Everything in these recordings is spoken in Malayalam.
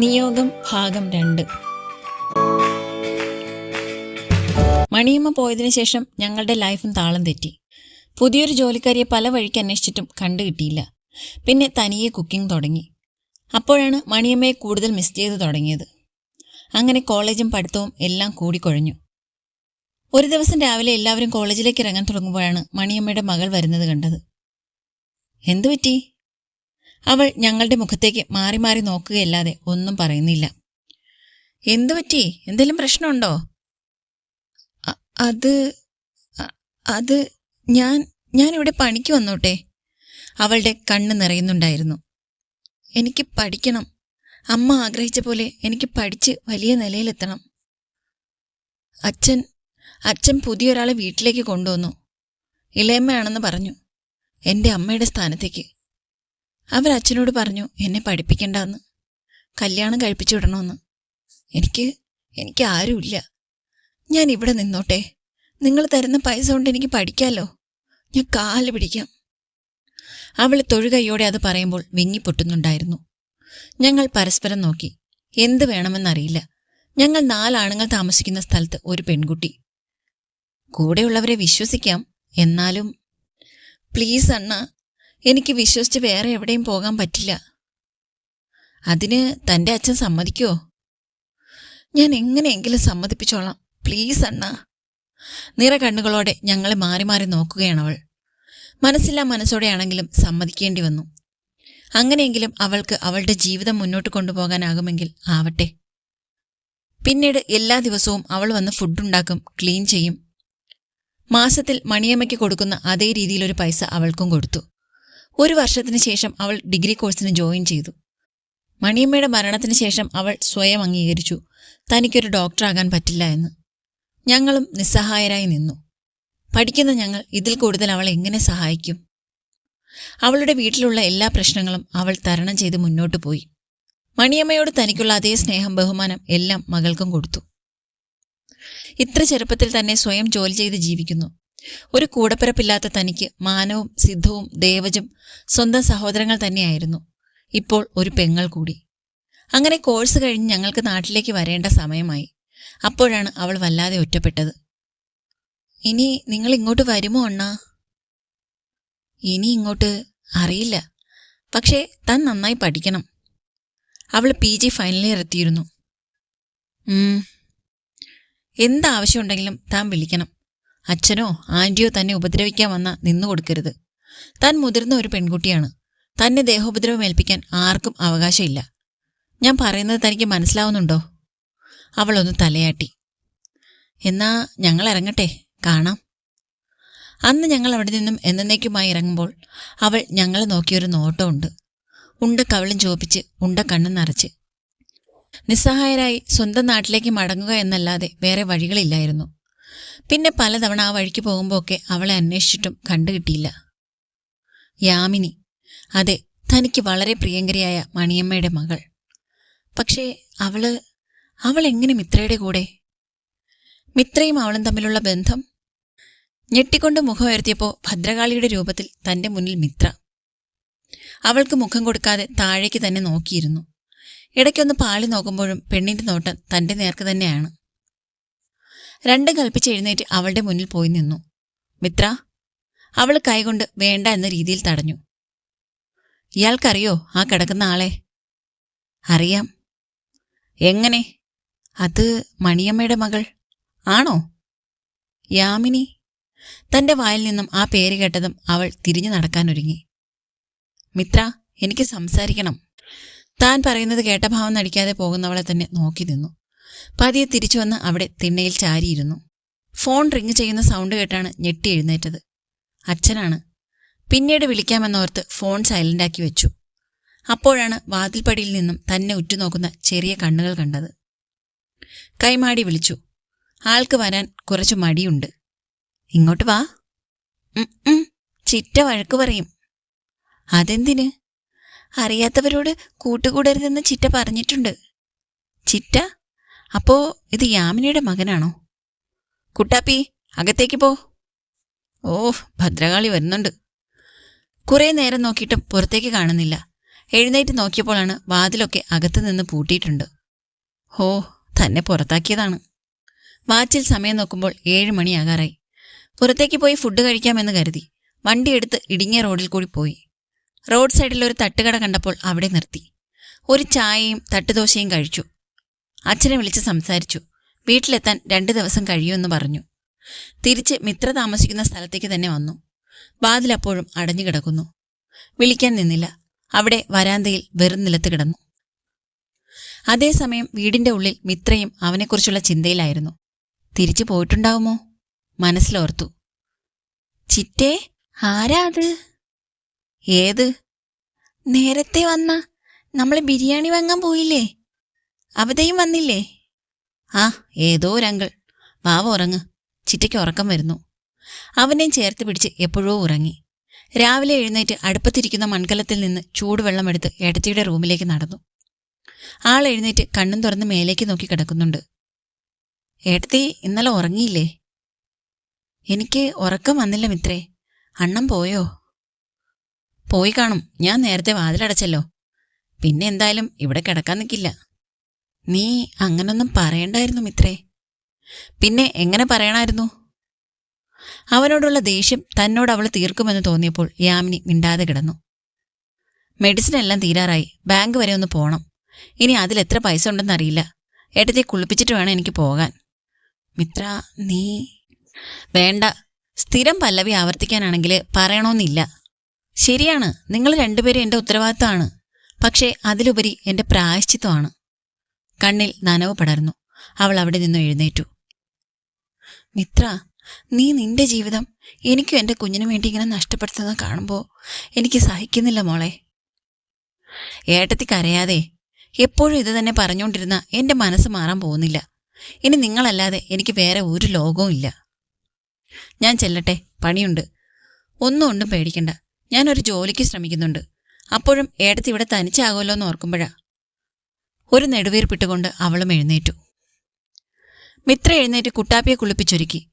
നിയോഗം ഭാഗം രണ്ട്. മണിയമ്മ പോയതിനു ശേഷം ഞങ്ങളുടെ ലൈഫും താളം തെറ്റി. പുതിയൊരു ജോലിക്കാരിയെ പല വഴിക്ക് അന്വേഷിച്ചിട്ടും കണ്ടു കിട്ടിയില്ല. പിന്നെ തനിയെ കുക്കിംഗ് തുടങ്ങി. അപ്പോഴാണ് മണിയമ്മയെ കൂടുതൽ മിസ് ചെയ്ത് തുടങ്ങിയത്. അങ്ങനെ കോളേജും പഠിത്തവും എല്ലാം കൂടിക്കൊഴഞ്ഞു ഒരു ദിവസം രാവിലെ എല്ലാവരും കോളേജിലേക്ക് ഇറങ്ങാൻ തുടങ്ങുമ്പോഴാണ് മണിയമ്മയുടെ മകൾ വരുന്നത് കണ്ടത്. എന്തു പറ്റി? അവൾ ഞങ്ങളുടെ മുഖത്തേക്ക് മാറി മാറി നോക്കുകയല്ലാതെ ഒന്നും പറയുന്നില്ല. എന്തു പറ്റി? എന്തെങ്കിലും പ്രശ്നമുണ്ടോ? അത് അത് ഞാൻ ഞാൻ ഇവിടെ പണിക്ക് വന്നോട്ടെ. അവളുടെ കണ്ണ് നിറയുന്നുണ്ടായിരുന്നു. എനിക്ക് പഠിക്കണം. അമ്മ ആഗ്രഹിച്ച പോലെ എനിക്ക് പഠിച്ച് വലിയ നിലയിലെത്തണം. അച്ഛൻ അച്ഛൻ പുതിയൊരാളെ വീട്ടിലേക്ക് കൊണ്ടുവന്നു. ഇളയമ്മയാണെന്ന് പറഞ്ഞു. എന്റെ അമ്മയുടെ സ്ഥാനത്തേക്ക്. അവർ അച്ഛനോട് പറഞ്ഞു എന്നെ പഠിപ്പിക്കണ്ടെന്ന്. കല്യാണം കഴിപ്പിച്ചു വിടണമെന്ന് എനിക്ക് എനിക്ക് ആരുമില്ല. ഞാൻ ഇവിടെ നിന്നോട്ടെ. നിങ്ങൾ തരുന്ന പൈസ കൊണ്ട് എനിക്ക് പഠിക്കാമല്ലോ ഞാൻ കാൽ പിടിക്കാം. അവൾ തൊഴുകൈയോടെ അത് പറയുമ്പോൾ വിങ്ങിപ്പൊട്ടുന്നുണ്ടായിരുന്നു ഞങ്ങൾ പരസ്പരം നോക്കി. എന്ത് വേണമെന്നറിയില്ല. ഞങ്ങൾ നാലാണുങ്ങൾ താമസിക്കുന്ന സ്ഥലത്ത് ഒരു പെൺകുട്ടി. കൂടെയുള്ളവരെ വിശ്വസിക്കാം. എന്നാലും പ്ലീസ് അണ്ണ എനിക്ക് വിശ്വസിച്ച് വേറെ എവിടെയും പോകാൻ പറ്റില്ല. അതിന് തന്റെ അച്ഛൻ സമ്മതിക്കുമോ ഞാൻ എങ്ങനെയെങ്കിലും സമ്മതിപ്പിച്ചോളാം. പ്ലീസ് അണ്ണ. നിറ കണ്ണുകളോടെ ഞങ്ങളെ മാറി മാറി നോക്കുകയാണവൾ മനസ്സില്ലാ മനസ്സോടെയാണെങ്കിലും സമ്മതിക്കേണ്ടി വന്നു. അങ്ങനെയെങ്കിലും അവൾക്ക് അവളുടെ ജീവിതം മുന്നോട്ട് കൊണ്ടുപോകാനാകുമെങ്കിൽ ആവട്ടെ. പിന്നീട് എല്ലാ ദിവസവും അവൾ വന്ന് ഫുഡുണ്ടാക്കും ക്ലീൻ ചെയ്യും. മാസത്തിൽ മണിയമ്മയ്ക്ക് കൊടുക്കുന്ന അതേ രീതിയിലൊരു പൈസ അവൾക്കും കൊടുത്തു. ഒരു വർഷത്തിന് ശേഷം അവൾ ഡിഗ്രി കോഴ്സിന് ജോയിൻ ചെയ്തു. മണിയമ്മയുടെ മരണത്തിന് ശേഷം അവൾ സ്വയം അംഗീകരിച്ചു. തനിക്കൊരു ഡോക്ടറാകാൻ പറ്റില്ല എന്ന്. ഞങ്ങളും നിസ്സഹായരായി നിന്നു. പഠിക്കുന്ന ഞങ്ങൾ ഇതിൽ കൂടുതൽ അവൾ എങ്ങനെ സഹായിക്കും? അവളുടെ വീട്ടിലുള്ള എല്ലാ പ്രശ്നങ്ങളും അവൾ തരണം ചെയ്ത് മുന്നോട്ടു പോയി. മണിയമ്മയോട് തനിക്കുള്ള അതേ സ്നേഹം ബഹുമാനം എല്ലാം മകൾക്കും കൊടുത്തു. ഇത്ര ചെറുപ്പത്തിൽ തന്നെ സ്വയം ജോലി ചെയ്ത് ജീവിക്കുന്നു. ഒരു കൂടപ്പിറപ്പില്ലാത്ത തനിക്ക് മാനവും സിദ്ധവും ദേവജും സ്വന്തം സഹോദരങ്ങൾ തന്നെയായിരുന്നു. ഇപ്പോൾ ഒരു പെങ്ങൾ കൂടി. അങ്ങനെ കോഴ്സ് കഴിഞ്ഞ് ഞങ്ങൾക്ക് നാട്ടിലേക്ക് വരേണ്ട സമയമായി. അപ്പോഴാണ് അവൾ വല്ലാതെ ഒറ്റപ്പെട്ടത്. ഇനി നിങ്ങൾ ഇങ്ങോട്ട് വരുമോ അണ്ണാ? ഇനി ഇങ്ങോട്ട് അറിയില്ല. പക്ഷേ താൻ നന്നായി പഠിക്കണം. അവൾ പി ജി ഫൈനൽ ഇയർ എത്തിയിരുന്നു. എന്താവശ്യമുണ്ടെങ്കിലും താൻ വിളിക്കണം. അച്ഛനോ ആന്റിയോ തന്നെ ഉപദ്രവിക്കാൻ വന്ന നിന്നു കൊടുക്കരുത്. താൻ മുതിർന്ന ഒരു പെൺകുട്ടിയാണ്. തന്നെ ദേഹോപദ്രവം ഏൽപ്പിക്കാൻ ആർക്കും അവകാശമില്ല. ഞാൻ പറയുന്നത് തനിക്ക് മനസ്സിലാവുന്നുണ്ടോ? അവളൊന്ന് തലയാട്ടി. എന്നാ ഞങ്ങൾ ഇറങ്ങട്ടെ കാണാം. അന്ന് ഞങ്ങൾ അവിടെ നിന്നും എന്നേക്കുമായി ഇറങ്ങുമ്പോൾ അവൾ ഞങ്ങളെ നോക്കിയൊരു നോട്ടമുണ്ട്. ഉണ്ട കവിളും ചോപ്പിച്ച് ഉണ്ട കണ്ണും നിറച്ച്. നിസ്സഹായരായി സ്വന്തം നാട്ടിലേക്ക് മടങ്ങുക എന്നല്ലാതെ വേറെ വഴികളില്ലായിരുന്നു. പിന്നെ പലതവണ ആ വഴിക്ക് പോകുമ്പോഴൊക്കെ അവളെ അന്വേഷിച്ചിട്ടും കണ്ടുകിട്ടിയില്ല. യാമിനി. അതെ തനിക്ക് വളരെ പ്രിയങ്കരിയായ മണിയമ്മയുടെ മകൾ. പക്ഷേ അവൾ അവൾ എങ്ങനെ മിത്രയുടെ കൂടെ? മിത്രയും അവളും തമ്മിലുള്ള ബന്ധം? ഞെട്ടിക്കൊണ്ട് മുഖം ഉയർത്തിയപ്പോൾ ഭദ്രകാളിയുടെ രൂപത്തിൽ തന്റെ മുന്നിൽ മിത്ര. അവൾക്ക് മുഖം കൊടുക്കാതെ താഴേക്ക് തന്നെ നോക്കിയിരുന്നു. ഇടയ്ക്കൊന്ന് പാളി നോക്കുമ്പോഴും പെണ്ണിന്റെ നോട്ടം തന്റെ നേർക്ക് തന്നെയാണ്. രണ്ട് കൽപ്പിച്ച് എഴുന്നേറ്റ് അവളുടെ മുന്നിൽ പോയി നിന്നു. മിത്ര അവൾ കൈകൊണ്ട് വേണ്ട എന്ന രീതിയിൽ തടഞ്ഞു. ഇയാൾക്കറിയോ ആ കിടക്കുന്ന ആളെ? അറിയാം. എങ്ങനെ? അത് മണിയമ്മയുടെ മകൾ. ആണോ? യാമിനി. തന്റെ വായിൽ നിന്നും ആ പേര് കേട്ടതും അവൾ തിരിഞ്ഞു നടക്കാനൊരുങ്ങി മിത്ര എനിക്ക് സംസാരിക്കണം. താൻ പറയുന്നത് കേട്ട ഭാവം നടിക്കാതെ പോകുന്നവളെ തന്നെ നോക്കി നിന്നു. പതിയെ തിരിച്ചു വന്ന് അവിടെ തിണ്ണയിൽ ചാരിയിരുന്നു. ഫോൺ റിങ് ചെയ്യുന്ന സൗണ്ട് കേട്ടാണ് ഞെട്ടി എഴുന്നേറ്റത്. അച്ഛനാണ്. പിന്നീട് വിളിക്കാമെന്നോർത്ത് ഫോൺ സൈലന്റാക്കി വെച്ചു. അപ്പോഴാണ് വാതിൽപ്പടിയിൽ നിന്നും തന്നെ ഉറ്റുനോക്കുന്ന ചെറിയ കണ്ണുകൾ കണ്ടത്. കൈമാടി വിളിച്ചു. ആൾക്ക് വരാൻ കുറച്ചു മടിയുണ്ട്. ഇങ്ങോട്ട് വാ. ചിറ്റ വഴക്ക് പറയും. അതെന്തിന്? അറിയാത്തവരോട് കൂട്ടുകൂടരുതെന്ന് ചിറ്റ പറഞ്ഞിട്ടുണ്ട്. ചിറ്റ? അപ്പോ ഇത് യാമിനിയുടെ മകനാണോ? കുട്ടാപ്പി അകത്തേക്ക് പോ. ഓ ഭദ്രകാളി വരുന്നുണ്ട്. കുറേ നേരം നോക്കിയിട്ടും പുറത്തേക്ക് കാണുന്നില്ല. എഴുന്നേറ്റ് നോക്കിയപ്പോഴാണ് വാതിലൊക്കെ അകത്തു നിന്ന് പൂട്ടിയിട്ടുണ്ട്. ഹോ തന്നെ പുറത്താക്കിയതാണ്. വാച്ചിൽ സമയം നോക്കുമ്പോൾ ഏഴ് മണിയാകാറായി. പുറത്തേക്ക് പോയി ഫുഡ് കഴിക്കാമെന്ന് കരുതി വണ്ടിയെടുത്ത് ഇടുങ്ങിയ റോഡിൽ കൂടി പോയി. റോഡ് സൈഡിൽ ഒരു തട്ടുകട കണ്ടപ്പോൾ അവിടെ നിർത്തി. ഒരു ചായയും തട്ടുദോശയും കഴിച്ചു. അച്ഛനെ വിളിച്ച് സംസാരിച്ചു. വീട്ടിലെത്താൻ രണ്ട് ദിവസം കഴിയുമെന്ന് പറഞ്ഞു. തിരിച്ച് മിത്ര താമസിക്കുന്ന സ്ഥലത്തേക്ക് തന്നെ വന്നു. വാതിലപ്പോഴും അടഞ്ഞു കിടക്കുന്നു. വിളിക്കാൻ നിന്നില്ല. അവിടെ വരാന്തയിൽ വെറും നിലത്ത് കിടന്നു. അതേസമയം വീടിന്റെ ഉള്ളിൽ മിത്രയും അവനെക്കുറിച്ചുള്ള ചിന്തയിലായിരുന്നു. തിരിച്ചു പോയിട്ടുണ്ടാവുമോ? മനസ്സിലോർത്തു. ചിറ്റേ ആരാ അത്? ഏത്? നേരത്തെ വന്ന. നമ്മൾ ബിരിയാണി വാങ്ങാൻ പോയില്ലേ? അവതയും വന്നില്ലേ? ആ ഏതോ ഒരങ്കിൾ. വാവ ഉറങ്ങ്. ചിറ്റയ്ക്ക് ഉറക്കം വരുന്നു. അവനെയും ചേർത്ത് പിടിച്ച് എപ്പോഴോ ഉറങ്ങി. രാവിലെ എഴുന്നേറ്റ് അടുപ്പത്തിരിക്കുന്ന മൺകലത്തിൽ നിന്ന് ചൂടുവെള്ളം എടുത്ത് എടത്തിയുടെ റൂമിലേക്ക് നടന്നു. ആൾ എഴുന്നേറ്റ് കണ്ണും തുറന്ന് മേലേക്ക് നോക്കി കിടക്കുന്നുണ്ട്. ഏട്ടത്തി ഇന്നലെ ഉറങ്ങിയില്ലേ? എനിക്ക് ഉറക്കം വന്നില്ല മിത്രേ. അണ്ണം പോയോ? പോയി കാണും. ഞാൻ നേരത്തെ വാതിലടച്ചല്ലോ. പിന്നെ എന്തായാലും ഇവിടെ കിടക്കാൻ നിൽക്കില്ല നീ അങ്ങനൊന്നും പറയണ്ടായിരുന്നു മിത്രേ. പിന്നെ എങ്ങനെ പറയണായിരുന്നു? അവനോടുള്ള ദേഷ്യം തന്നോട് അവൾ തീർക്കുമെന്ന് തോന്നിയപ്പോൾ യാമിനി മിണ്ടാതെ കിടന്നു. മെഡിസിൻ എല്ലാം തീരാറായി. ബാങ്ക് വരെ ഒന്ന് പോകണം ഇനി അതിൽ എത്ര പൈസ ഉണ്ടെന്ന് ഉണ്ടെന്നറിയില്ല ഏട്ടത്തെ കുളിപ്പിച്ചിട്ട് വേണം എനിക്ക് പോകാൻ. മിത്ര നീ വേണ്ട. സ്ഥിരം പല്ലവി ആവർത്തിക്കാനാണെങ്കിൽ പറയണമെന്നില്ല ശരിയാണ്. നിങ്ങൾ രണ്ടുപേരും എന്റെ ഉത്തരവാദിത്തമാണ് പക്ഷേ അതിലുപരി എന്റെ പ്രായശ്ചിത്വമാണ്. കണ്ണിൽ നനവ് പടർന്നു. അവൾ അവിടെ നിന്ന് എഴുന്നേറ്റു. മിത്ര നീ നിന്റെ ജീവിതം എനിക്കും എന്റെ കുഞ്ഞിനും വേണ്ടി ഇങ്ങനെ നഷ്ടപ്പെടുത്തുന്നത് കാണുമ്പോൾ എനിക്ക് സഹിക്കുന്നില്ല മോളെ. ഏട്ടത്തി കരയാതെ എപ്പോഴും ഇത് തന്നെ പറഞ്ഞുകൊണ്ടിരുന്ന എന്റെ മനസ്സ് മാറാൻ പോകുന്നില്ല. ഇനി നിങ്ങളല്ലാതെ എനിക്ക് വേറെ ഒരു ലോകവും ഇല്ല. ഞാൻ ചെല്ലട്ടെ പണിയുണ്ട്. ഒന്നും ഒന്നും പേടിക്കണ്ട. ഞാനൊരു ജോലിക്ക് ശ്രമിക്കുന്നുണ്ട്. അപ്പോഴും ഏട്ടത്തി ഇവിടെ തനിച്ചാകുമല്ലോ എന്ന് ഓർക്കുമ്പോഴാ ഒരു നെടുവീർപ്പിട്ടുകൊണ്ട് അവളും എഴുന്നേറ്റു. മിത്ര എഴുന്നേറ്റ് കുട്ടാപ്പിയെ കുളിപ്പിച്ചൊരുക്കി.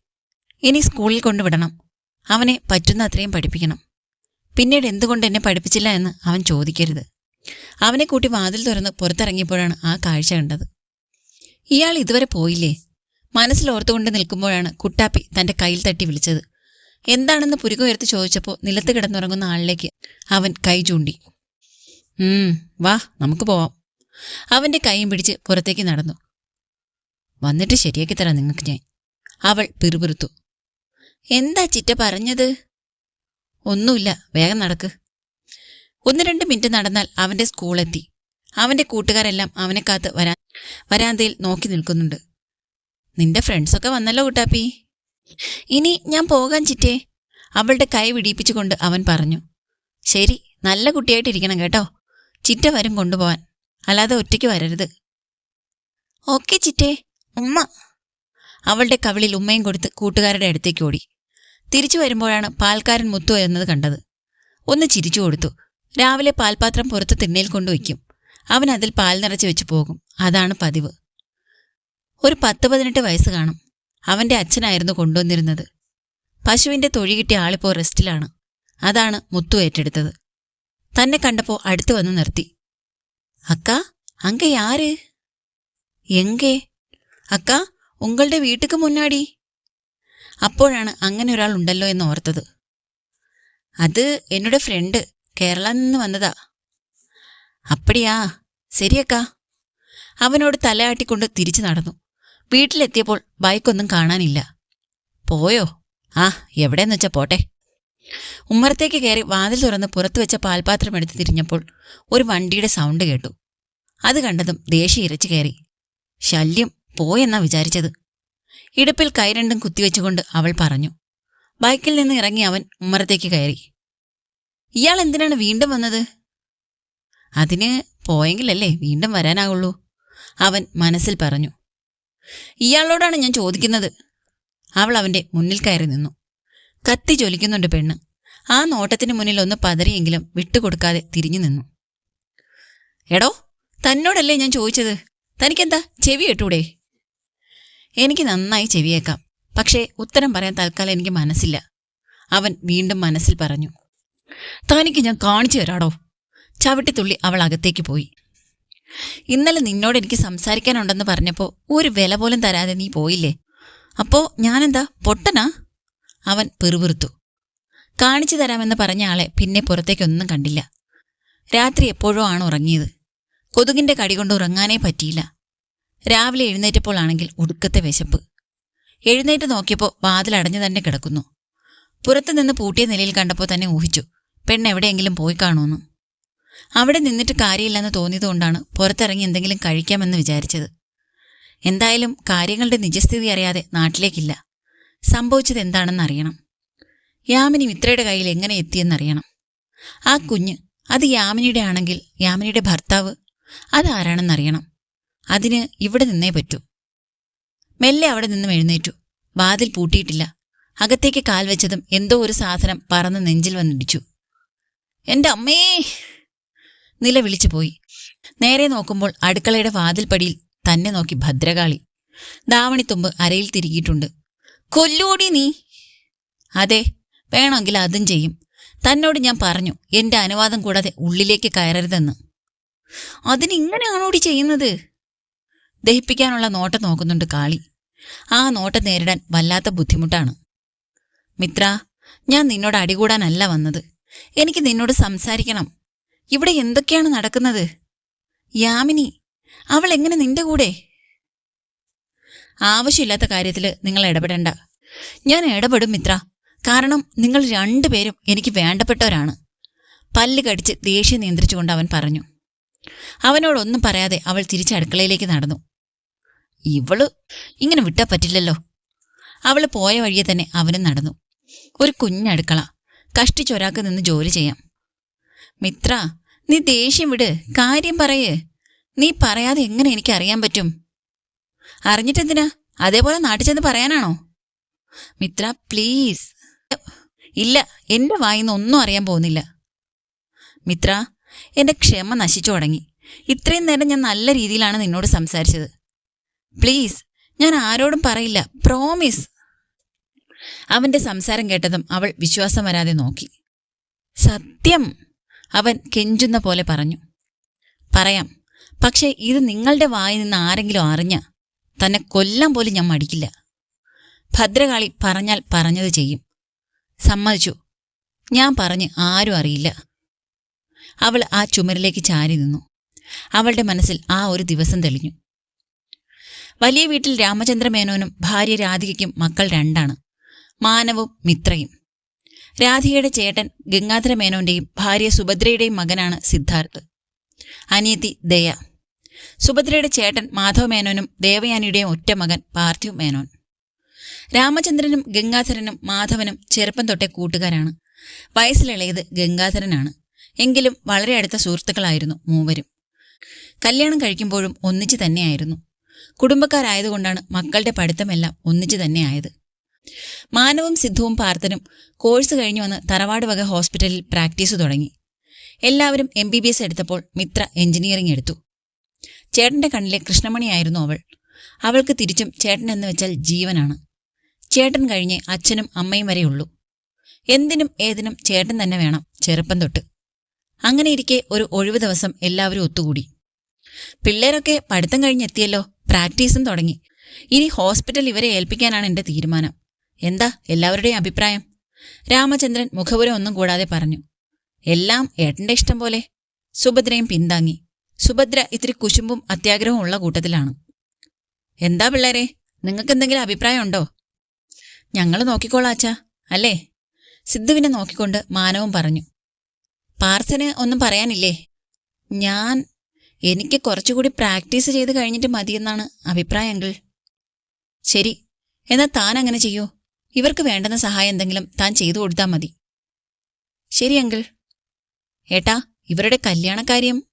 ഇനി സ്കൂളിൽ കൊണ്ടുവിടണം. അവനെ പറ്റുന്ന അത്രയും പഠിപ്പിക്കണം. പിന്നീട് എന്തുകൊണ്ട് എന്നെ പഠിപ്പിച്ചില്ല എന്ന് അവൻ ചോദിക്കരുത്. അവനെ കൂട്ടി വാതിൽ തുറന്ന് പുറത്തിറങ്ങിയപ്പോഴാണ് ആ കാഴ്ച കണ്ടത്. ഇയാൾ ഇതുവരെ പോയില്ലേ? മനസ്സിലോർത്തുകൊണ്ട് നിൽക്കുമ്പോഴാണ് കുട്ടാപ്പി തന്റെ കയ്യിൽ തട്ടി വിളിച്ചത്. എന്താണെന്ന് പുരുകുയർത്തി ചോദിച്ചപ്പോൾ നിലത്ത് കിടന്നുറങ്ങുന്ന ആളിലേക്ക് അവൻ കൈ ചൂണ്ടി. വാ നമുക്ക് പോവാം. അവന്റെ കൈയും പിടിച്ച് പുറത്തേക്ക് നടന്നു. വന്നിട്ട് ശരിയാക്കി തരാം നിങ്ങൾക്ക് ഞാൻ. അവൾ പിറുപിറുത്തു. എന്താ ചിറ്റ പറഞ്ഞത്? ഒന്നുമില്ല വേഗം നടക്ക്. ഒന്ന് രണ്ട് മിനിറ്റ് നടന്നാൽ അവന്റെ സ്കൂളെത്തി. അവന്റെ കൂട്ടുകാരെല്ലാം അവനെ കാത്ത് വരാ വരാന്തയിൽ നോക്കി നിൽക്കുന്നുണ്ട്. നിന്റെ ഫ്രണ്ട്സൊക്കെ വന്നല്ലോ കുട്ടാപ്പി. ഇനി ഞാൻ പോകാൻ ചിറ്റേ. അവളുടെ കൈ വിടിയിപ്പിച്ചുകൊണ്ട് അവൻ പറഞ്ഞു. ശരി നല്ല കുട്ടിയായിട്ടിരിക്കണം കേട്ടോ. ചിറ്റ വരും കൊണ്ടുപോവാൻ. അല്ലാതെ ഒറ്റയ്ക്ക് വരരുത്. ഓക്കെ ചിറ്റേ ഉമ്മ. അവളുടെ കവിളിൽ ഉമ്മയും കൊടുത്ത് കൂട്ടുകാരുടെ അടുത്തേക്ക് ഓടി. തിരിച്ചു വരുമ്പോഴാണ് പാൽക്കാരൻ മുത്തു എന്നത് കണ്ടത്. ഒന്ന് ചിരിച്ചു കൊടുത്തു. രാവിലെ പാൽപാത്രം പുറത്ത് തിണ്ണയിൽ കൊണ്ടുവയ്ക്കും അവൻ അതിൽ പാൽ നിറച്ച് വെച്ചു പോകും. അതാണ് പതിവ്. ഒരു പത്ത് പതിനെട്ട് വയസ്സ് കാണും. അവന്റെ അച്ഛനായിരുന്നു കൊണ്ടുവന്നിരുന്നത്. പശുവിന്റെ തൊഴി കിട്ടിയ ആളിപ്പോ റെസ്റ്റിലാണ്. അതാണ് മുത്തു ഏറ്റെടുത്തത്. തന്നെ കണ്ടപ്പോ അടുത്തു വന്ന് നിർത്തി. അക്ക അങ്ക யாரு എങ്കേ? അക്ക ഉങ്ങളുടെ വീട്ടുക്ക് മുന്നാടി. അപ്പോഴാണ് അങ്ങനെ ഒരാൾ ഉണ്ടല്ലോ എന്ന് ഓർത്തത്. അത് എന്നോട് ഫ്രണ്ട് കേരള നിന്ന് വന്നതാ. അപ്പടിയാ. ശരിയക്കാ അവനോട് തലയാട്ടിക്കൊണ്ട് തിരിച്ചു നടന്നു. വീട്ടിലെത്തിയപ്പോൾ ബൈക്കൊന്നും കാണാനില്ല. പോയോ? ആ എവിടെയെന്ന് വെച്ചാ പോട്ടെ. ഉമ്മറത്തേക്ക് കയറി വാതിൽ തുറന്ന് പുറത്തു വെച്ച പാൽപാത്രം എടുത്ത് തിരിഞ്ഞപ്പോൾ ഒരു വണ്ടിയുടെ സൗണ്ട് കേട്ടു. അത് കണ്ടതും ദേഷ്യം ഇരച്ചു കയറി. ശല്യം പോയെന്നാ വിചാരിച്ചത്. ഇടുപ്പിൽ കൈ രണ്ടും കുത്തിവെച്ചുകൊണ്ട് അവൾ പറഞ്ഞു. ബൈക്കിൽ നിന്ന് ഇറങ്ങി അവൻ ഉമ്മറത്തേക്ക് കയറി. ഇയാൾ എന്തിനാണ് വീണ്ടും വന്നത്? അതിന് പോയെങ്കിലല്ലേ വീണ്ടും വരാനാകുള്ളൂ അവൻ മനസ്സിൽ പറഞ്ഞു. ഇയാളോടാണ് ഞാൻ ചോദിക്കുന്നത്. അവൾ അവന്റെ മുന്നിൽ കയറി നിന്നു. കത്തി ജ്വലിക്കുന്നുണ്ട് പെണ്ണ്. ആ നോട്ടത്തിന് മുന്നിൽ ഒന്ന് പതറിയെങ്കിലും വിട്ടുകൊടുക്കാതെ തിരിഞ്ഞു നിന്നു. എടോ തന്നോടല്ലേ ഞാൻ ചോദിച്ചത്? തനിക്കെന്താ? ചെവി ഇട്ടൂടെ എനിക്ക് നന്നായി ചെവിയേക്കാം. പക്ഷേ ഉത്തരം പറയാൻ തൽക്കാലം എനിക്ക് മനസ്സില്ല. അവൻ വീണ്ടും മനസ്സിൽ പറഞ്ഞു. തനിക്ക് ഞാൻ കാണിച്ചു തരാടോ? ചവിട്ടിത്തുള്ളി അവൾ അകത്തേക്ക് പോയി. ഇന്നലെ നിന്നോട് എനിക്ക് സംസാരിക്കാനുണ്ടെന്ന് പറഞ്ഞപ്പോൾ ഒരു വില പോലും തരാതെ നീ പോയില്ലേ? അപ്പോ ഞാനെന്താ പൊട്ടനാ? അവൻ പെറുപെറുത്തു. കാണിച്ചു തരാമെന്ന് പറഞ്ഞ ആളെ പിന്നെ പുറത്തേക്കൊന്നും കണ്ടില്ല. രാത്രി എപ്പോഴോ ആണ് ഉറങ്ങിയത്. കൊതുകിന്റെ കടി കൊണ്ട് ഉറങ്ങാനേ പറ്റിയില്ല. രാവിലെ എഴുന്നേറ്റപ്പോൾ ആണെങ്കിൽ ഒടുക്കത്തെ വിശപ്പ്. എഴുന്നേറ്റ് നോക്കിയപ്പോൾ വാതിലടഞ്ഞു തന്നെ കിടക്കുന്നു. പുറത്തു നിന്ന് പൂട്ടിയ നിലയിൽ കണ്ടപ്പോൾ തന്നെ ഊഹിച്ചു പെണ്ണ് എവിടെയെങ്കിലും പോയി കാണുമെന്ന്. അവിടെ നിന്നിട്ട് കാര്യമില്ലെന്ന് തോന്നിയതുകൊണ്ടാണ് പുറത്തിറങ്ങി എന്തെങ്കിലും കഴിക്കാമെന്ന് വിചാരിച്ചത്. എന്തായാലും കാര്യങ്ങളുടെ നിജസ്ഥിതി അറിയാതെ നാട്ടിലേക്കില്ല. സംഭവിച്ചത് എന്താണെന്ന് അറിയണം യാമിനി മിത്രയുടെ കയ്യിൽ എങ്ങനെ എത്തിയെന്നറിയണം. ആ കുഞ്ഞ് അത് യാമിനിയുടെ ആണെങ്കിൽ യാമിനിയുടെ ഭർത്താവ് അതാരാണെന്നറിയണം അതിന് ഇവിടെ നിന്നേ പറ്റൂ. മെല്ലെ അവിടെ നിന്നും എഴുന്നേറ്റു. വാതിൽ പൂട്ടിയിട്ടില്ല. അകത്തേക്ക് കാൽ വെച്ചതും എന്തോ ഒരു സാധനം പറന്ന് നെഞ്ചിൽ വന്നിടിച്ചു. എന്റെ അമ്മേ! നില വിളിച്ചു പോയി. നേരെ നോക്കുമ്പോൾ അടുക്കളയുടെ വാതിൽപ്പടിയിൽ തന്നെ നോക്കി ഭദ്രകാളി. ദാവണിത്തുമ്പ് അരയിൽ തിരികിയിട്ടുണ്ട്. കൊല്ലൂടി നീ. അതെ വേണമെങ്കിൽ അതും ചെയ്യും. തന്നോട് ഞാൻ പറഞ്ഞു എന്റെ അനുവാദം കൂടാതെ ഉള്ളിലേക്ക് കയറരുതെന്ന്. അതിനിങ്ങനെയാണോടി ചെയ്യുന്നത്? ദഹിപ്പിക്കാനുള്ള നോട്ടം നോക്കുന്നുണ്ട് കാളി. ആ നോട്ടം നേരിടാൻ വല്ലാത്ത ബുദ്ധിമുട്ടാണ്. മിത്ര ഞാൻ നിന്നോട് അടികൂടാനല്ല വന്നത്. എനിക്ക് നിന്നോട് സംസാരിക്കണം. ഇവിടെ എന്തൊക്കെയാണ് നടക്കുന്നത്? യാമിനി അവൾ എങ്ങനെ നിന്റെ കൂടെ? ആവശ്യമില്ലാത്ത കാര്യത്തിൽ നിങ്ങൾ ഇടപെടണ്ട. ഞാൻ ഇടപെടും മിത്ര. കാരണം നിങ്ങൾ രണ്ടുപേരും എനിക്ക് വേണ്ടപ്പെട്ടവരാണ്. പല്ല് കടിച്ച് ദേഷ്യം നിയന്ത്രിച്ചുകൊണ്ട് അവൻ പറഞ്ഞു. അവനോടൊന്നും പറയാതെ അവൾ തിരിച്ച് അടുക്കളയിലേക്ക് നടന്നു. ഇവൾ ഇങ്ങനെ വിട്ടാ പറ്റില്ലല്ലോ. അവൾ പോയ വഴിയെ തന്നെ അവനും നടന്നു. ഒരു കുഞ്ഞടുക്കള കഷ്ടിച്ചൊരാൾക്ക് നിന്ന് ജോലി ചെയ്യാം. മിത്ര നീ ദേഷ്യം വിട്. കാര്യം പറയേ. നീ പറയാതെ എങ്ങനെ എനിക്ക് അറിയാൻ പറ്റും? അറിഞ്ഞിട്ടെന്തിനാ? അതേപോലെ നാട്ടിൽ ചെന്ന് പറയാനാണോ? മിത്ര പ്ലീസ് ഇല്ല എന്റെ വായിന്ന് ഒന്നും അറിയാൻ പോകുന്നില്ല. മിത്ര എന്റെ ക്ഷമ നശിച്ചു തുടങ്ങി. ഇത്രയും നേരം ഞാൻ നല്ല രീതിയിലാണ് നിന്നോട് സംസാരിച്ചത്. പ്ലീസ് ഞാൻ ആരോടും പറയില്ല. പ്രോമിസ് അവന്റെ സംസാരം കേട്ടതും അവൾ വിശ്വാസം വരാതെ നോക്കി. സത്യം അവൻ കെഞ്ചുന്ന പോലെ പറഞ്ഞു. പറയാം പക്ഷേ ഇത് നിങ്ങളുടെ വായിൽ നിന്ന് ആരെങ്കിലും അറിഞ്ഞ തന്നെ കൊല്ലാൻ പോലും ഞാൻ മടിക്കില്ല. ഭദ്രകാളി പറഞ്ഞാൽ പറഞ്ഞത് ചെയ്യും. സമ്മതിച്ചു. ഞാൻ പറഞ്ഞ് ആരും അറിയില്ല. അവൾ ആ ചുമരിലേക്ക് ചാരി നിന്നു. അവളുടെ മനസ്സിൽ ആ ഒരു ദിവസം തെളിഞ്ഞു. വലിയ വീട്ടിൽ രാമചന്ദ്ര മേനോനും ഭാര്യ രാധികയ്ക്കും മക്കൾ രണ്ടാണ്. മാനവും മിത്രയും. രാധികയുടെ ചേട്ടൻ ഗംഗാധര മേനോന്റെയും ഭാര്യ സുഭദ്രയുടെയും മകനാണ് സിദ്ധാർത്ഥ്. അനിയത്തി ദയ. സുഭദ്രയുടെ ചേട്ടൻ മാധവ മേനോനും ദേവയാനിയുടെയും ഒറ്റ മകൻ പാർത്ഥിവ് മേനോൻ. രാമചന്ദ്രനും ഗംഗാധരനും മാധവനും ചെറുപ്പം തൊട്ടേ കൂട്ടുകാരാണ്. വയസ്സിലിളയത് ഗംഗാധരനാണ്. എങ്കിലും വളരെ അടുത്ത സുഹൃത്തുക്കളായിരുന്നു മൂവരും. കല്യാണം കഴിക്കുമ്പോഴും ഒന്നിച്ചു തന്നെയായിരുന്നു. കുടുംബക്കാരായതുകൊണ്ടാണ് മക്കളുടെ പഠിത്തമെല്ലാം ഒന്നിച്ചു തന്നെയായത് മാനവും സിദ്ധുവും പാർത്ഥനും കോഴ്സ് കഴിഞ്ഞു വന്ന് തറവാട് വക ഹോസ്പിറ്റലിൽ പ്രാക്ടീസ് തുടങ്ങി. എല്ലാവരും എം ബി ബി എസ് എടുത്തപ്പോൾ മിത്ര എഞ്ചിനീയറിംഗ് എടുത്തു. ചേട്ടന്റെ കണ്ണിലെ കൃഷ്ണമണിയായിരുന്നു അവൾ. അവൾക്ക് തിരിച്ചും ചേട്ടൻ എന്ന് വെച്ചാൽ ജീവനാണ്. ചേട്ടൻ കഴിഞ്ഞ് അച്ഛനും അമ്മയും വരെ ഉള്ളൂ. എന്തിനും ഏതിനും ചേട്ടൻ തന്നെ വേണം ചെറുപ്പം തൊട്ട്. അങ്ങനെ ഇരിക്കെ ഒരു ഒഴിവു ദിവസം എല്ലാവരും ഒത്തുകൂടി. പിള്ളേരൊക്കെ പഠിത്തം കഴിഞ്ഞെത്തിയല്ലോ പ്രാക്ടീസും തുടങ്ങി. ഇനി ഹോസ്പിറ്റൽ ഇവരെ ഏൽപ്പിക്കാനാണ് എന്റെ തീരുമാനം. എന്താ എല്ലാവരുടെയും അഭിപ്രായം? രാമചന്ദ്രൻ മുഖപുരം ഒന്നും കൂടാതെ പറഞ്ഞു. എല്ലാം ഏട്ടന്റെ ഇഷ്ടം പോലെ. സുഭദ്രയും പിന്താങ്ങി. സുഭദ്ര ഇത്തിരി കുശുമ്പും അത്യാഗ്രഹവും ഉള്ള കൂട്ടത്തിലാണ്. എന്താ പിള്ളേരെ? നിങ്ങൾക്കെന്തെങ്കിലും അഭിപ്രായമുണ്ടോ ഞങ്ങൾ നോക്കിക്കോളാച്ചാ അല്ലേ? സിദ്ധുവിനെ നോക്കിക്കൊണ്ട് മാനവും പറഞ്ഞു. പാർത്ഥന് ഒന്നും പറയാനില്ലേ? ഞാൻ എനിക്ക് കുറച്ചുകൂടി പ്രാക്ടീസ് ചെയ്ത് കഴിഞ്ഞിട്ട് മതിയെന്നാണ് അഭിപ്രായം അങ്കിൾ ശരി എന്നാൽ താൻ അങ്ങനെ ചെയ്യൂ. ഇവർക്ക് വേണ്ടുന്ന സഹായം എന്തെങ്കിലും താൻ ചെയ്തു കൊടുത്താൽ മതി. ശരി അങ്കിൾ. ഏട്ടാ ഇവരുടെ കല്യാണക്കാര്യം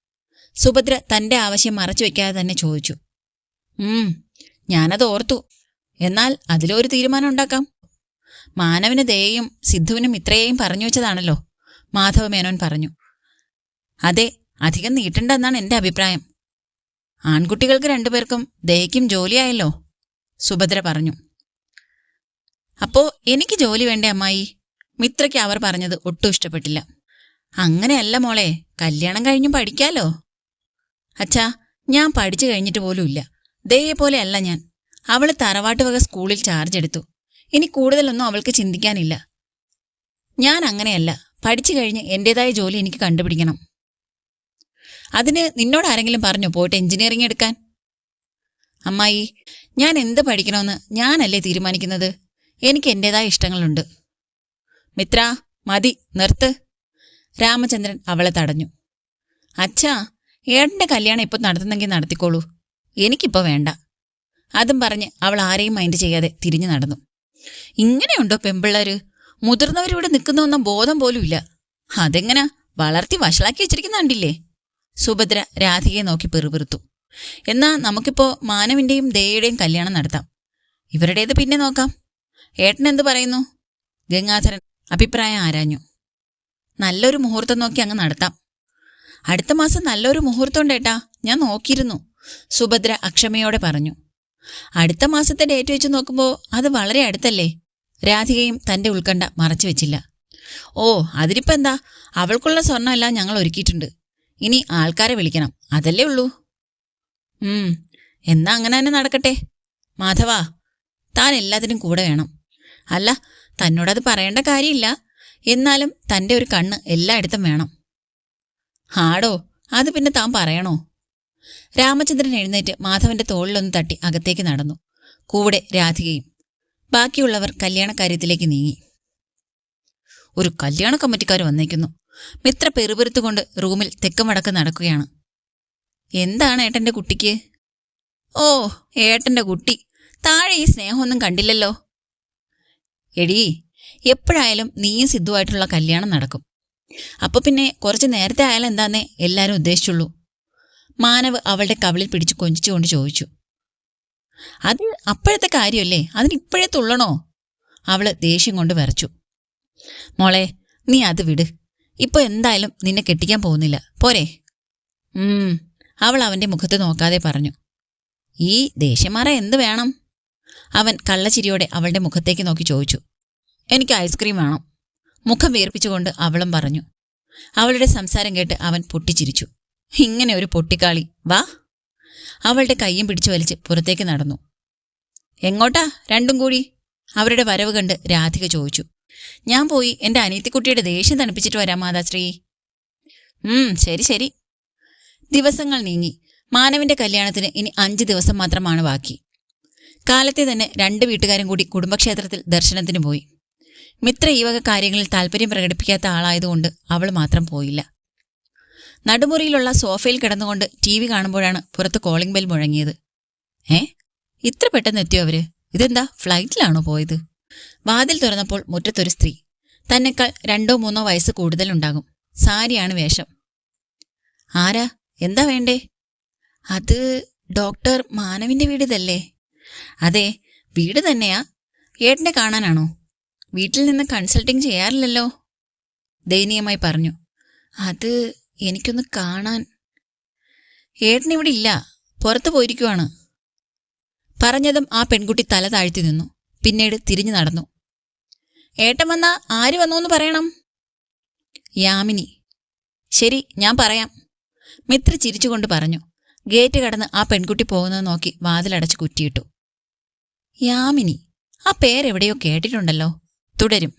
സുഭദ്ര തന്റെ ആവശ്യം മറച്ചു വെക്കാതെ തന്നെ ചോദിച്ചു. ഉം ഞാനത് ഓർത്തു. എന്നാൽ അതിലൊരു തീരുമാനം ഉണ്ടാക്കാം. മാനവിന് ദയയും സിദ്ധുവിനും ഇത്രയേയും പറഞ്ഞു വെച്ചതാണല്ലോ. മാധവ മേനോൻ പറഞ്ഞു. അതെ അധികം നീട്ടണ്ടെന്നാണ് എന്റെ അഭിപ്രായം. ആൺകുട്ടികൾക്ക് രണ്ടുപേർക്കും ദയയ്ക്കും ജോലിയായല്ലോ സുഭദ്ര പറഞ്ഞു. അപ്പോ എനിക്ക് ജോലി വേണ്ടേ അമ്മായി? മിത്രയ്ക്ക് അവർ പറഞ്ഞത് ഒട്ടും ഇഷ്ടപ്പെട്ടില്ല. അങ്ങനെയല്ല മോളെ കല്യാണം കഴിഞ്ഞു പഠിക്കാലോ? അച്ഛാ ഞാൻ പഠിച്ചു കഴിഞ്ഞിട്ട് പോലും ഇല്ല പോലെ അല്ല ഞാൻ. അവൾ തറവാട്ട് വക സ്കൂളിൽ ചാർജ് എടുത്തു. ഇനി കൂടുതലൊന്നും അവൾക്ക് ചിന്തിക്കാനില്ല. ഞാൻ അങ്ങനെയല്ല. പഠിച്ചു കഴിഞ്ഞ് എന്റേതായ ജോലി എനിക്ക് കണ്ടുപിടിക്കണം. അതിന് നിന്നോട് ആരെങ്കിലും പറഞ്ഞോ പോയിട്ട് എഞ്ചിനീയറിംഗ് എടുക്കാൻ? അമ്മായി ഞാൻ എന്ത് പഠിക്കണമെന്ന് ഞാനല്ലേ തീരുമാനിക്കുന്നത്? എനിക്ക് എന്റേതായ ഇഷ്ടങ്ങളുണ്ട്. മിത്ര മതി നിർത്ത്. രാമചന്ദ്രൻ അവളെ തടഞ്ഞു. അച്ഛാ ഏട്ടന്റെ കല്യാണം ഇപ്പൊ നടത്തുന്നെങ്കിൽ നടത്തിക്കോളൂ. എനിക്കിപ്പോ വേണ്ട. അതും പറഞ്ഞ് അവൾ ആരെയും മൈൻഡ് ചെയ്യാതെ തിരിഞ്ഞു നടന്നു. ഇങ്ങനെയുണ്ടോ പെമ്പിള്ളേര്? മുതിർന്നവരിവിടെ നിൽക്കുന്നൊന്നും ബോധം പോലും ഇല്ല. അതെങ്ങനാ? വളർത്തി വഷളാക്കി വെച്ചിരിക്കുന്ന കണ്ടില്ലേ? സുഭദ്ര രാധികയെ നോക്കി പെറുപിറുത്തു. എന്നാ നമുക്കിപ്പോ മാനവിന്റെയും ദയയുടെയും കല്യാണം നടത്താം. ഇവരുടേത് പിന്നെ നോക്കാം. ഏട്ടൻ എന്ത് പറയുന്നു? ഗംഗാധരൻ അഭിപ്രായം ആരാഞ്ഞു? നല്ലൊരു മുഹൂർത്തം നോക്കി അങ്ങ് നടത്താം. അടുത്ത മാസം നല്ലൊരു മുഹൂർത്തം ഉണ്ടേട്ടാ. ഞാൻ നോക്കിയിരുന്നു. സുഭദ്ര അക്ഷമയോടെ പറഞ്ഞു. അടുത്ത മാസത്തെ ഡേറ്റ് വെച്ച് നോക്കുമ്പോൾ അത് വളരെ അടുത്തല്ലേ? രാധികയും തന്റെ ഉത്കണ്ഠ മറച്ചു വെച്ചില്ല. ഓ അതിനിപ്പോ എന്താ? അവൾക്കുള്ള സ്വർണമെല്ലാം ഞങ്ങൾ ഒരുക്കിയിട്ടുണ്ട്. ഇനി ആൾക്കാരെ വിളിക്കണം. അതല്ലേ ഉള്ളൂ? ഉം എന്നാ അങ്ങനെ തന്നെ നടക്കട്ടെ. മാധവ താൻ എല്ലാത്തിനും കൂടെ വേണം. അല്ല തന്നോടത് പറയേണ്ട കാര്യമില്ല. എന്നാലും തന്റെ ഒരു കണ്ണ് എല്ലായിടത്തും വേണം. ആടോ അത് പിന്നെ താൻ പറയണോ? രാമചന്ദ്രൻ എഴുന്നേറ്റ് മാധവന്റെ തോളിലൊന്ന് തട്ടി അകത്തേക്ക് നടന്നു. കൂടെ രാധികയും ബാക്കിയുള്ളവർ കല്യാണക്കാര്യത്തിലേക്ക് നീങ്ങി. ഒരു കല്യാണ കമ്മിറ്റിക്കാർ വന്നേക്കുന്നു. മിത്ര പെറുപെരുത്തുകൊണ്ട് റൂമിൽ തെക്കം വടക്ക് നടക്കുകയാണ്. എന്താണ് ഏട്ടന്റെ കുട്ടിക്ക്? ഓ ഏട്ടന്റെ കുട്ടി. താഴെ ഈ സ്നേഹമൊന്നും കണ്ടില്ലല്ലോ. എടി എപ്പോഴായാലും നീയും സിദ്ധുവായിട്ടുള്ള കല്യാണം നടക്കും. അപ്പൊ പിന്നെ കുറച്ച് നേരത്തെ ആയാലും എന്താന്നേ എല്ലാരും ഉദ്ദേശിച്ചുള്ളൂ. മാനവ് അവളുടെ കവിളിൽ പിടിച്ചു കൊഞ്ചിച്ചുകൊണ്ട് ചോദിച്ചു. അത് അപ്പോഴത്തെ കാര്യമല്ലേ? അതിന് ഇപ്പോഴേ തുള്ളണോ? അവൾ ദേഷ്യം കൊണ്ട് വിറച്ചു. മോളെ നീ അത് വിട്. ഇപ്പൊ എന്തായാലും നിന്നെ കെട്ടിക്കാൻ പോകുന്നില്ല. പോരെ. അവൾ അവന്റെ മുഖത്ത് നോക്കാതെ പറഞ്ഞു. ഈ ദേഷ്യമാറ എന്ത് വേണം? അവൻ കള്ളച്ചിരിയോടെ അവളുടെ മുഖത്തേക്ക് നോക്കി ചോദിച്ചു. എനിക്ക് ഐസ്ക്രീം വേണം. മുഖം വീർപ്പിച്ചുകൊണ്ട് അവളും പറഞ്ഞു. അവളുടെ സംസാരം കേട്ട് അവൻ പൊട്ടിച്ചിരിച്ചു. ഇങ്ങനെ ഒരു പൊട്ടിക്കാളി. വാ. അവളുടെ കയ്യും പിടിച്ചു വലിച്ച് പുറത്തേക്ക് നടന്നു. എങ്ങോട്ടാ? രണ്ടും കൂടി. അവരുടെ വരവ് കണ്ട് രാധിക ചോദിച്ചു. ഞാൻ പോയി എന്റെ അനിയത്തിക്കുട്ടിയുടെ ദേഷ്യം തണുപ്പിച്ചിട്ട് വരാം മാതാശ്രീ. ഉം ശരി ശരി. ദിവസങ്ങൾ നീങ്ങി. മാനവിന്റെ കല്യാണത്തിന് ഇനി അഞ്ച് ദിവസം മാത്രമാണ് ബാക്കി. കാലത്തെ തന്നെ രണ്ട് വീട്ടുകാരും കൂടി കുടുംബക്ഷേത്രത്തിൽ ദർശനത്തിന് പോയി. മിത്ര ഈ വക കാര്യങ്ങളിൽ താല്പര്യം പ്രകടിപ്പിക്കാത്ത ആളായതുകൊണ്ട് അവൾ മാത്രം പോയില്ല. നടുമുറിയിലുള്ള സോഫയിൽ കിടന്നുകൊണ്ട് ടി വി കാണുമ്പോഴാണ് പുറത്ത് കോളിംഗ് ബെൽ മുഴങ്ങിയത്. ഏ? ഇത്ര പെട്ടെന്ന് എത്തിയോ അവർ? ഇതെന്താ ഫ്ലൈറ്റിലാണോ പോയത്? വാതിൽ തുറന്നപ്പോൾ മുറ്റത്തൊരു സ്ത്രീ. തന്നെക്കാൾ രണ്ടോ മൂന്നോ വയസ്സ് കൂടുതലുണ്ടാകും. സാരിയാണ് വേഷം. ആരാ? എന്താ വേണ്ടേ? അത് ഡോക്ടർ മാനവിന്റെ വീട് ഇതല്ലേ അതെ വീട് തന്നെയാ. ഏട്ടനെ കാണാനാണോ? വീട്ടിൽ നിന്ന് കൺസൾട്ടിങ് ചെയ്യാറില്ലല്ലോ? ദയനീയമായി പറഞ്ഞു. അത് എനിക്കൊന്ന് കാണാൻ. ഏട്ടൻ ഇവിടെ ഇല്ല. പുറത്തു പോയിരിക്കുവാണ്. പറഞ്ഞതും ആ പെൺകുട്ടി തല താഴ്ത്തി നിന്നു. പിന്നീട് തിരിഞ്ഞു നടന്നു. ഏട്ടൻ വന്ന ആര് വന്നു പറയണം? യാമിനി. ശരി ഞാൻ പറയാം. മിത്ര ചിരിച്ചുകൊണ്ട് പറഞ്ഞു. ഗേറ്റ് കടന്ന് ആ പെൺകുട്ടി പോകുന്നത് നോക്കി വാതിലടച്ച് കുറ്റിയിട്ടു. യാമിനി ആ പേരെവിടെയോ കേട്ടിട്ടുണ്ടല്ലോ. തുടരും.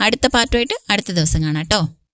അടുത്ത പാർട്ടുമായിട്ട് അടുത്ത ദിവസം കാണാം കേട്ടോ.